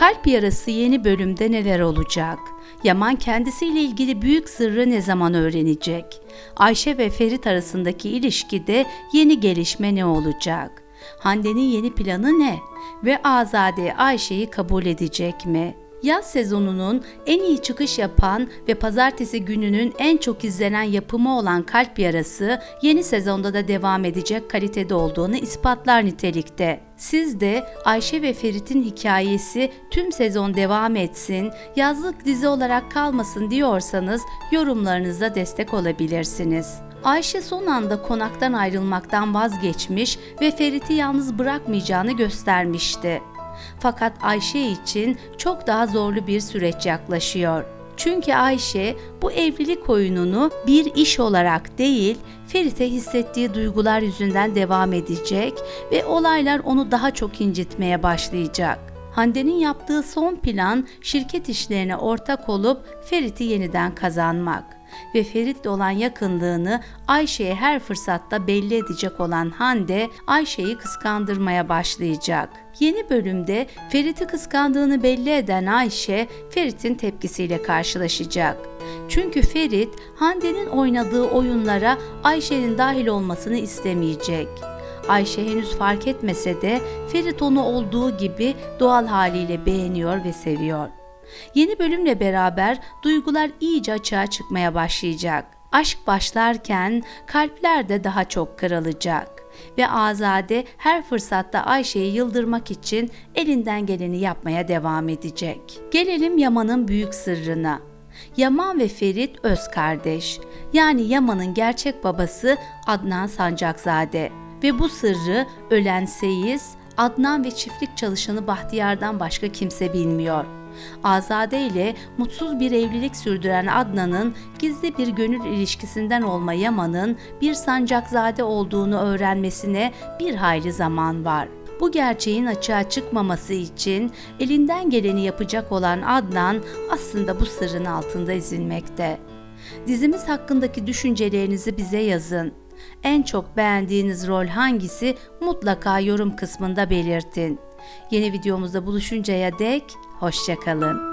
Kalp yarası yeni bölümde neler olacak? Yaman kendisiyle ilgili büyük sırrı ne zaman öğrenecek? Ayşe ve Ferit arasındaki ilişkide yeni gelişme ne olacak? Hande'nin yeni planı ne? Ve Azade Ayşe'yi kabul edecek mi? Yaz sezonunun en iyi çıkış yapan ve pazartesi gününün en çok izlenen yapımı olan Kalp Yarası yeni sezonda da devam edecek kalitede olduğunu ispatlar nitelikte. Siz de Ayşe ve Ferit'in hikayesi tüm sezon devam etsin, yazlık dizi olarak kalmasın diyorsanız yorumlarınıza destek olabilirsiniz. Ayşe son anda konaktan ayrılmaktan vazgeçmiş ve Ferit'i yalnız bırakmayacağını göstermişti. Fakat Ayşe için çok daha zorlu bir süreç yaklaşıyor. Çünkü Ayşe bu evlilik oyununu bir iş olarak değil, Ferit'e hissettiği duygular yüzünden devam edecek ve olaylar onu daha çok incitmeye başlayacak. Hande'nin yaptığı son plan şirket işlerine ortak olup Ferit'i yeniden kazanmak ve Ferit'le olan yakınlığını Ayşe'ye her fırsatta belli edecek olan Hande Ayşe'yi kıskandırmaya başlayacak. Yeni bölümde Ferit'i kıskandığını belli eden Ayşe Ferit'in tepkisiyle karşılaşacak. Çünkü Ferit Hande'nin oynadığı oyunlara Ayşe'nin dahil olmasını istemeyecek. Ayşe henüz fark etmese de Ferit onu olduğu gibi doğal haliyle beğeniyor ve seviyor. Yeni bölümle beraber duygular iyice açığa çıkmaya başlayacak. Aşk başlarken kalpler de daha çok kırılacak ve Azade her fırsatta Ayşe'yi yıldırmak için elinden geleni yapmaya devam edecek. Gelelim Yaman'ın büyük sırrına. Yaman ve Ferit öz kardeş. Yani Yaman'ın gerçek babası Adnan Sancakzade ve bu sırrı ölen Seyiz, Adnan ve çiftlik çalışanı Bahtiyar'dan başka kimse bilmiyor. Azade ile mutsuz bir evlilik sürdüren Adnan'ın gizli bir gönül ilişkisinden olma Yaman'ın bir sancakzade olduğunu öğrenmesine bir hayli zaman var. Bu gerçeğin açığa çıkmaması için elinden geleni yapacak olan Adnan aslında bu sırrın altında ezilmekte. Dizimiz hakkındaki düşüncelerinizi bize yazın. En çok beğendiğiniz rol hangisi mutlaka yorum kısmında belirtin. Yeni videomuzda buluşuncaya dek hoşçakalın.